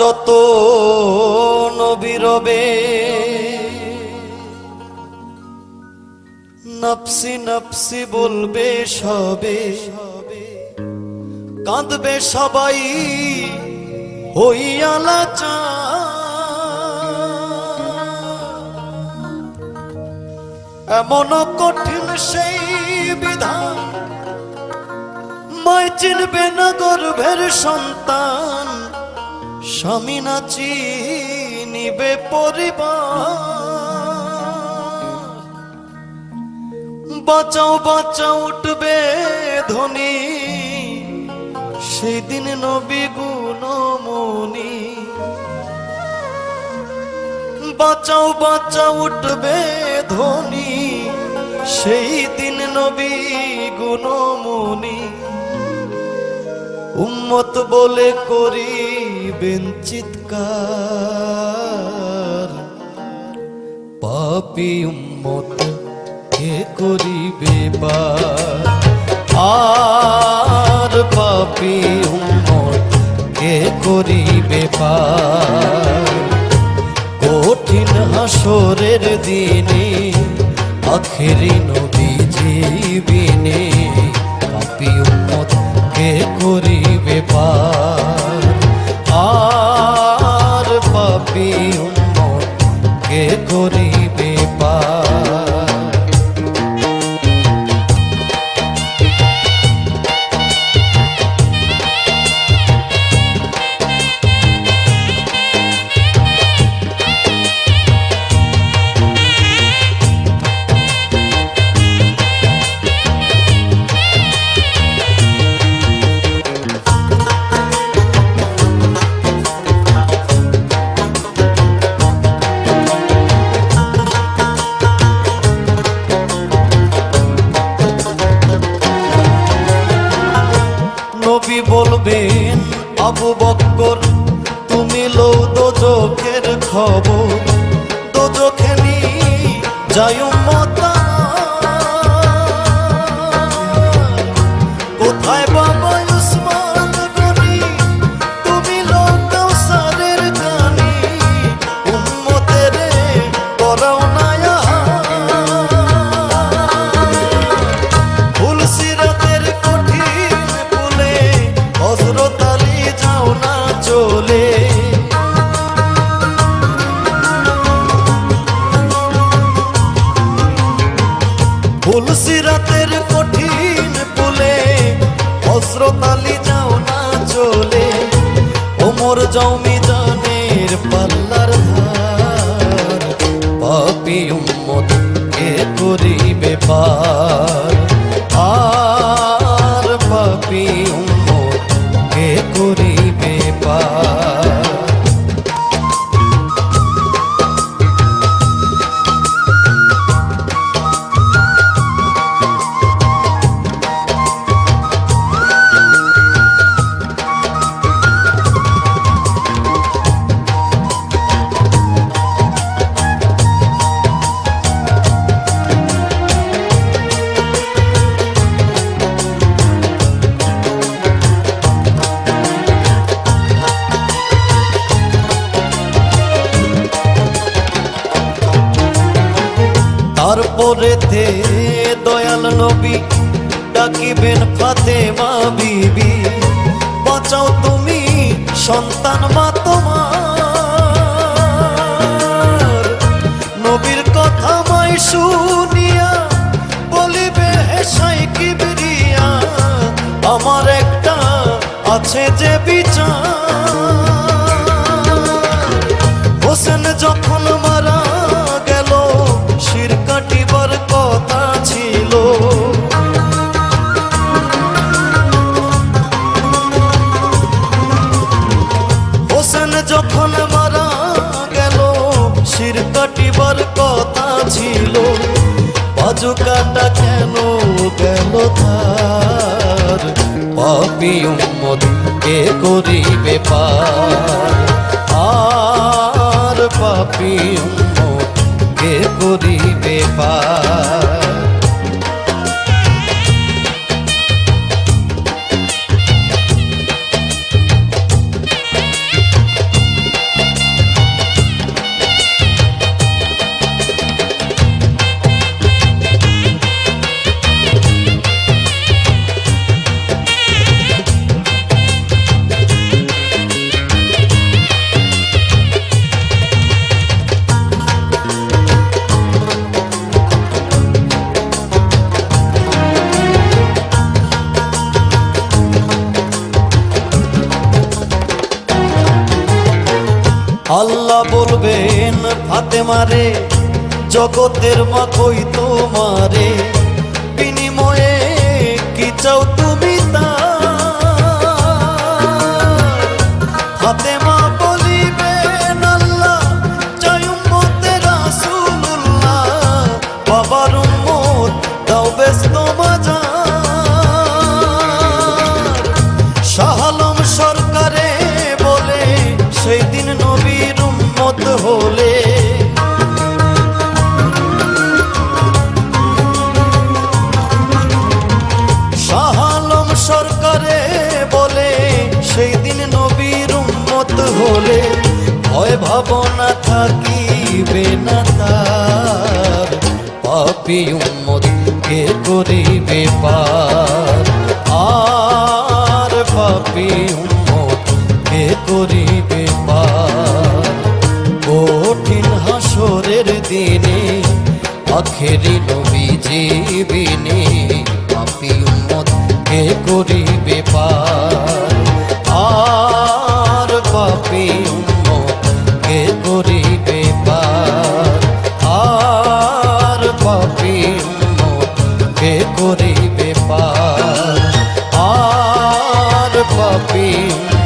যত নবীরবে নফসি নফসি বলবে সবে। কাঁদবে সবাই হইয়ালা চা এমন কঠিন সেই বিধান মায় চিনবে না গর্ভের সন্তান। স্বামী না চিনিবে পরিবার। বাঁচাও বাঁচাও, উঠবে ধনী। সেদিন নবী গুণমণি। বাঁচাও বাঁচাও, উঠবে ধনী। সেই দিন নবী গুণমণি। উম্মত বলে করিবেন চিৎকার। পাপি উম্মত কে করিবে আর পাপি উম্মত কে করিবে কঠিন হাসরের দিনে, আখেরি নবী জীবিনে পাপি উম্মত কে করিবে পার করিবে পার নবী বলবেন আবু বক্কর তুমি লৌ দোজখের খবর। দোজখে নি যাই মতা হজরত যাও না চলে। ওমর জমি তারপরে তে দয়াল নবী, ডাকিবেন ফাতেমা বিবি। বাঁচাও তুমি সন্তান মা তোমার। নবীর কথা মাই শুনিয়া বলিবে হেসাই কিবরিয়া, আমার একটা আছে যে বিচার কাটা কেন গেল তার? পাপি উম্মত কে করিবে পার? আর পাপি উম্মত কে করিবে পার? আল্লাহ বলবেন ফাতেমারে জগতের মা কই তোমারে। হলে শাহালম সরকারে বলে, সেই দিন নবীর উম্মত হলে ভয় ভাবনা থাকিবে না তার। পাপি উম্মত কে করিবে পার? আর পাপি উম্মত কে করিবে আখেরি নবী জীবিনে পাপি উম্মত কে করিবে পার? আর পাপি উম্মত কে করিবে পার? আর পাপি উম্মত কে করিবে পার? আর পাপি উম্মত